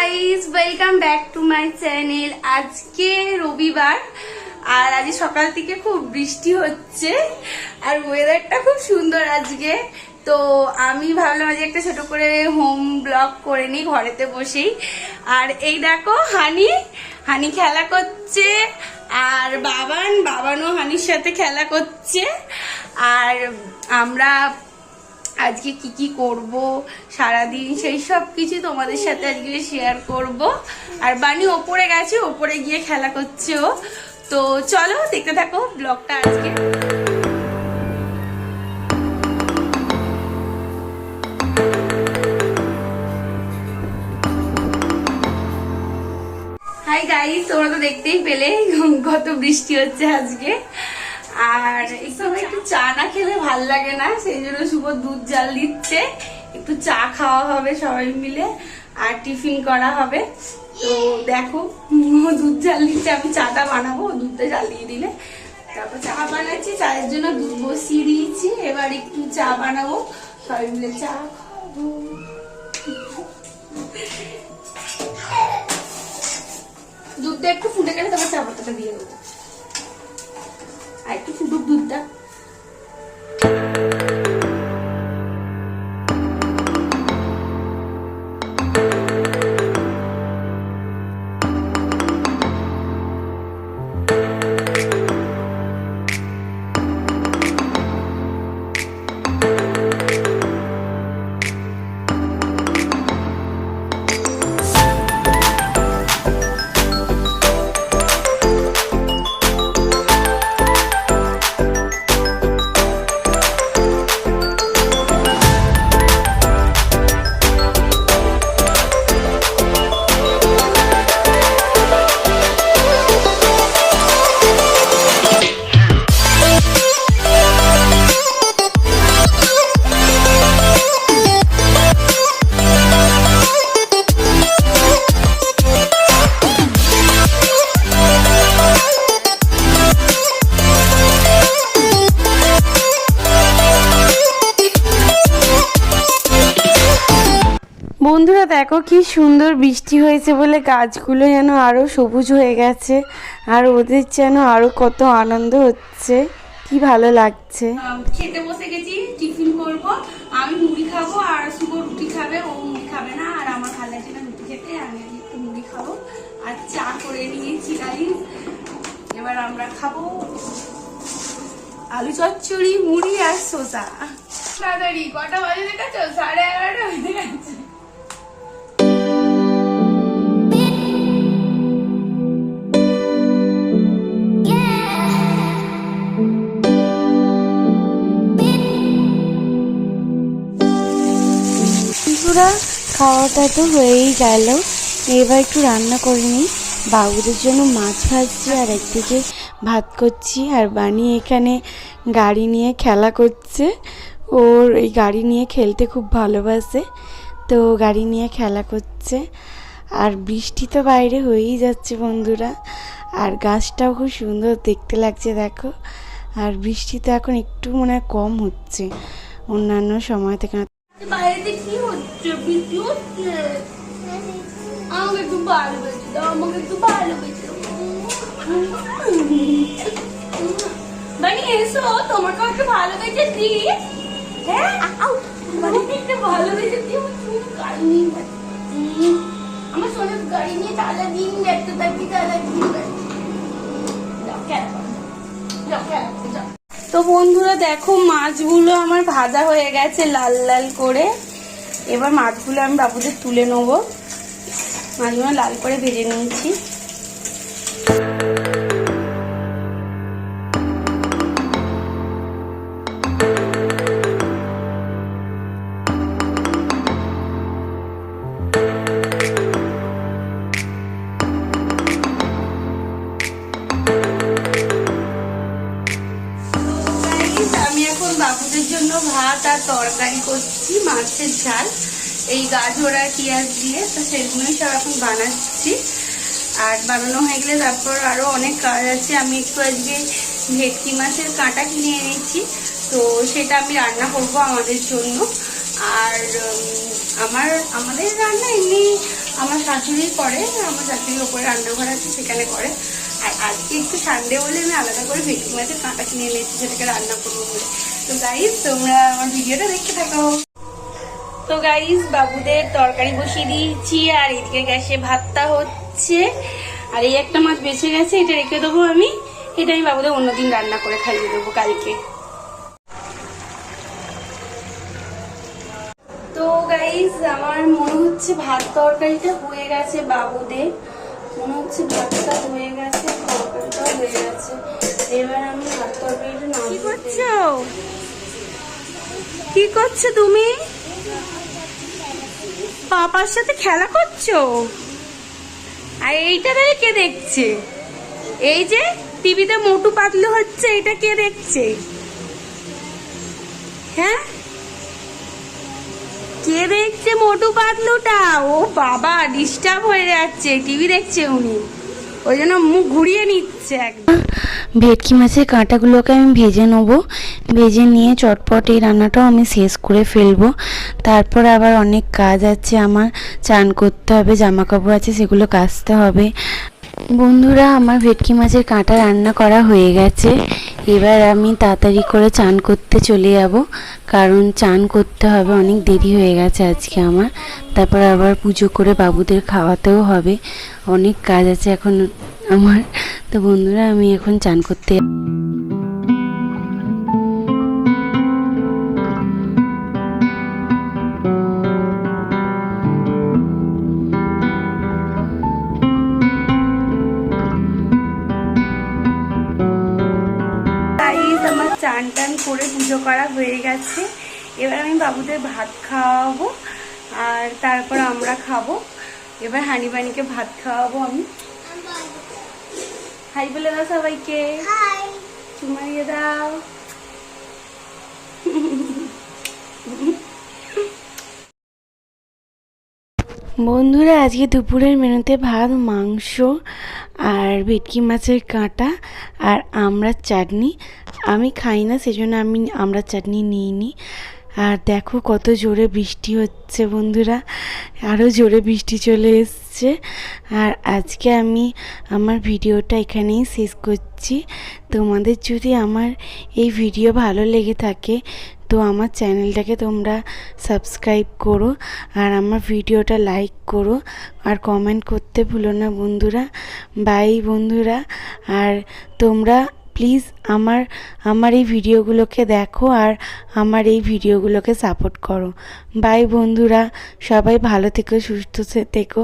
Guys welcome back to my channel আজকে রবিবার, আর আজ সকাল থেকে খুব বৃষ্টি হচ্ছে, আর ওয়েদারটা খুব সুন্দর আজকে। তো আমি ভাবলাম আজকে একটা ছোট করে হোম ব্লগ করে নিই, ঘরেতে বসেই। আর এই দেখো, হানি হানি খেলা করছে, আর বাবান, বাবানও হানির সাথে খেলা করছে। আর আমরা আজকে কি কি করব, সারাদিন সেই সব কিছু তোমাদের সাথে আজকে শেয়ার করব। আর বানি ওপরে গেছে, ওপরে গিয়ে খেলা করছে ও। তো চলো দেখতে থাকো ব্লগটা আজকে। হাই গাইস তোমরা তো দেখতেই পেলে কত বৃষ্টি হচ্ছে আজকে। আর এই একটু চা না খেলে ভালো লাগে না, সেই জন্য শুভ দুধ জাল দিচ্ছে। একটু চা খাওয়া হবে সবাই মিলে, আর টিফিন করা হবে। তো দেখো দুধ জাল দিচ্ছে, আমি চাটা বানাবো দুধটা জাল দিয়ে দিলে। তারপর চা বানাচ্ছি, চায়ের জন্য দুধ বসিয়ে দিয়েছি, এবার একটু চা বানাবো। সবাই মিলে চা খাব। দুধটা একটু ফুটে গেলে তারপর চা পাতাটা দিয়ে দেবো। আর দুধটা দেখো কি সুন্দর বৃষ্টি হয়েছে বলে গাছগুলো যেন আরও সবুজ হয়ে গেছে আর ওদের যেন আরও কত আনন্দ হচ্ছে কি ভালো লাগছে। খেতে বসে গেছি টিফিন করব আমি মুড়ি খাব আর শুভ রুটি খাবে ও মুড়ি খাবে না আর আমার ভালো লাগছে না রুটি খেতে আমি একটু মুড়ি খাব আর চা করে নিয়েছি গাইস। এবার আমরা খাব আলু চচ্চড়ি মুড়ি আর শসা তাড়াতাড়ি কটা বাজে দেখাচ্ছ সাড়ে এগারোটা বাজে গেছে খাওয়াটা তো হয়েই গেল। এবার একটু রান্না করে নিই। বাবুদের জন্য মাছ ভাজছি আর একদিকে ভাত করছি। আর বানি এখানে গাড়ি নিয়ে খেলা করছে। ওর এই গাড়ি নিয়ে খেলতে খুব ভালোবাসে। তো গাড়ি নিয়ে খেলা করছে। আর বৃষ্টি তো বাইরে হয়েই যাচ্ছে বন্ধুরা। আর গাছটাও খুব সুন্দর দেখতে লাগছে, দেখো। আর বৃষ্টি তো এখন একটু মনে হয় কম হচ্ছে। অন্যান্য সময় থেকে কি হচ্ছে আমাকে একটু ভালোবেসে দাও আমাকে একটু ভালোবেসে দাও বানি এসো তোমাকে একটু হ্যাঁ একটু ভালোবেসে দি আমার চুল গাড়ি নিয়ে যাচ্ছে। আমার সোনার গাড়ি নিয়ে চালা দিন দেখতে থাকি চালা দিন যাও। যাও যাও তো বন্ধুরা দেখো মাছগুলো আমার ভাজা হয়ে গেছে লাল লাল করে। এবার মাছগুলো আমি বাবুদের তুলে নেব। মাছগুলো লাল করে ভেজে নিয়েছি। আমি এখন বাবুদের জন্য ভাত আর তরকারি করছি, মাছের ঝাল। এই গাজর আর পেঁয়াজ দিয়ে, তো সেগুলোই সব এখন বানাচ্ছি। আর বানানো হয়ে গেলে তারপর আরও অনেক কাজ আছে। আমি একটু আজকে ভেটকি মাছের কাঁটা কিনে এনেছি, তো সেটা আমি রান্না করব আমাদের জন্য। আর আমার, আমাদের রান্না এমনি আমার শাশুড়ি করে, আমার শাশুড়ির ওপরে রান্নাঘর আছে, সেখানে করে। আর আজকে একটু সানডে বলে আমি আলাদা করে ভেটকি মাছের কাঁটা কিনে এনেছি, সেটাকে রান্না করব বলে। তো গাইজ তোমরা আমার ভিডিওটা দেখতে থাকো। তো গাইজ বাবুদের তরকারি বসিয়ে দিয়েছি আর এদিকে গ্যাসে ভাতটা হচ্ছে। আর এই একটা মাছ বেঁচে গেছে এটা রেখে দেবো আমি। এটা আমি বাবুদের অন্যদিন রান্না করে খাইয়ে দেবো কালকে। তো গাইজ আমার মনে হচ্ছে ভাত তরকারিটা হয়ে গেছে বাবুদের। মনে হচ্ছে ভাতটা হয়ে গেছে তরকারিটাও হয়ে গেছে। এবার আমি ভাত তরকারিটা না কি করছ? কি করছ তুমি? পাপার সাথে খেলা করছ? আর এইটা তাহলে কে দেখছে? এই যে টিভিতে মোটু পাতলু হচ্ছে, এটা কে দেখছে? হ্যাঁ? কে দেখছে মোটু পাতলুটা? ও বাবা ডিস্টার্ব হয়ে যাচ্ছে। টিভি দেখছে উনি। ওই জন্য মুখ ঘুরিয়ে নিচ্ছে একদম। ভেটকি মাছের কাঁটাগুলোকে আমি ভেজে নেব। ভেজে নিয়ে চটপট এই রান্নাটাও আমি শেষ করে ফেলব। তারপর আবার অনেক কাজ আছে আমার। চান করতে হবে জামা কাপড় আছে, সেগুলো কাচতে হবে। বন্ধুরা, আমার ভেটকি মাছের কাঁটা রান্না করা হয়ে গেছে। এবার আমি তাড়াতাড়ি করে চান করতে চলে যাব। কারণ চান করতে হবে, অনেক দেরি হয়ে গেছে আজকে আমার। তারপর আবার পুজো করে বাবুদের খাওয়াতেও হবে। অনেক কাজ আছে এখন। আমার। তো বন্ধুরা, আমি এখন চান করতে চান টান করে পুজো করা হয়ে গেছে। এবার আমি বাবুদের ভাত খাওয়াবো, আর তারপর আমরা খাব। এবার হানি বানিকে ভাত খাওয়াবো আমি। হাই বলে দাও সবাইকে। চুমা দিয়ে দাও। বন্ধুরা আজকে দুপুরের মেনুতে ভাত মাংস আর ভেটকি মাছের কাঁটা আর আমড়ার চাটনি। আমি খাই না সেজন্য আমি আমড়ার চাটনি নিইনি। আর দেখো কত জোরে বৃষ্টি হচ্ছে বন্ধুরা। আরও জোরে বৃষ্টি চলে এসছে। আর আজকে আমি আমার ভিডিওটা এখানেই শেষ করছি। তোমাদের যদি আমার এই ভিডিও ভালো লেগে থাকে, তো আমার চ্যানেলটাকে তোমরা সাবস্ক্রাইব করো আর আমার ভিডিওটা লাইক করো আর কমেন্ট করতে ভুলো না বন্ধুরা। বাই বন্ধুরা। আর তোমরা প্লিজ আমার আমার এই ভিডিওগুলোকে দেখো আর আমার এই ভিডিওগুলোকে সাপোর্ট করো। বাই বন্ধুরা, সবাই ভালো থেকো, সুস্থ থেকো।